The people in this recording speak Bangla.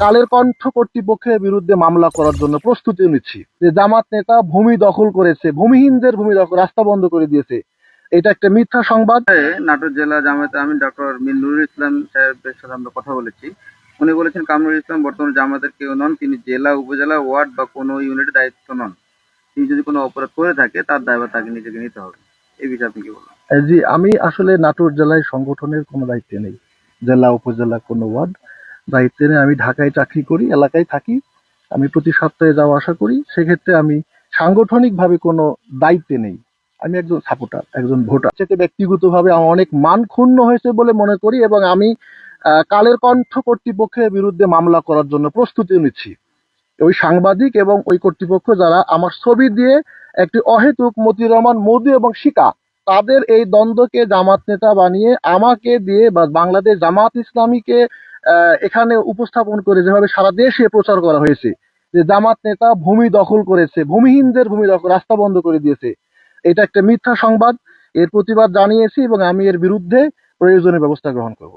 কালের কণ্ঠ কর্তৃপক্ষের বিরুদ্ধে মামলা করার জন্য প্রস্তুতি নিচ্ছি। যে জামাত নেতা ভূমি দখল করেছে ভূমিহীনদের ভূমি দখল রাস্তা বন্ধ করে দিয়েছে। এটা একটা মিথ্যা সংবাদ। নাটোর জেলা জামায়াতে আমি ডক্টর মিনুরুল ইসলাম সাহেবের সাথে আমরা কথা বলেছি। উনি বলেছেন কামরুল ইসলাম বর্তমানে জামাতের কেউ নন তিনি জেলা উপজেলা ওয়ার্ড বা কোনো ইউনিটের দায়িত্ব নন। তিনি যদি কোনো অপরাধ করে থাকে তার দায়ভার তাকে নিজেকে নিতে হবে। এই বিষয়ে আপনি কি বলেন জি আমি আসলে নাটোর জেলায় সংগঠনের কোনো দায়িত্বে নেই। জেলা উপজেলা কোনো ওয়ার্ড। দায়িত্বে নেই আমি ঢাকায় চাকরি করি, এলাকায় থাকি, আমি প্রতি সপ্তাহে যাওয়া আসা করি, সেক্ষেত্রে আমি সাংগঠনিকভাবে কোনো দায়িত্বে নেই। আমি একজন সাপোর্টার একজন ভোটার। সেটা ব্যক্তিগতভাবে আমার অনেক মান ক্ষুণ্ণ হয়েছে বলে মনে করি এবং আমি কালের কণ্ঠ কর্তৃপক্ষের বিরুদ্ধে মামলা করার জন্য প্রস্তুতি নিচ্ছি। ওই সাংবাদিক এবং ওই কর্তৃপক্ষ যারা আমার ছবি দিয়ে একটি অহেতুক মতিউর রহমান মোদী এবং শিকা, তাদের এই দ্বন্দ্বকে জামাত নেতা বানিয়ে আমাকে দিয়ে বা বাংলাদেশ জামাত ইসলামীকে এখানে উপস্থাপন করে যেভাবে সারা দেশে প্রচার করা হয়েছে, যে জামাত নেতা ভূমি দখল করেছে, ভূমিহীনদের ভূমি দখল, রাস্তা বন্ধ করে দিয়েছে। এটা একটা মিথ্যা সংবাদ, এর প্রতিবাদ জানিয়েছি এবং আমি এর বিরুদ্ধে প্রয়োজনীয় ব্যবস্থা গ্রহণ করব।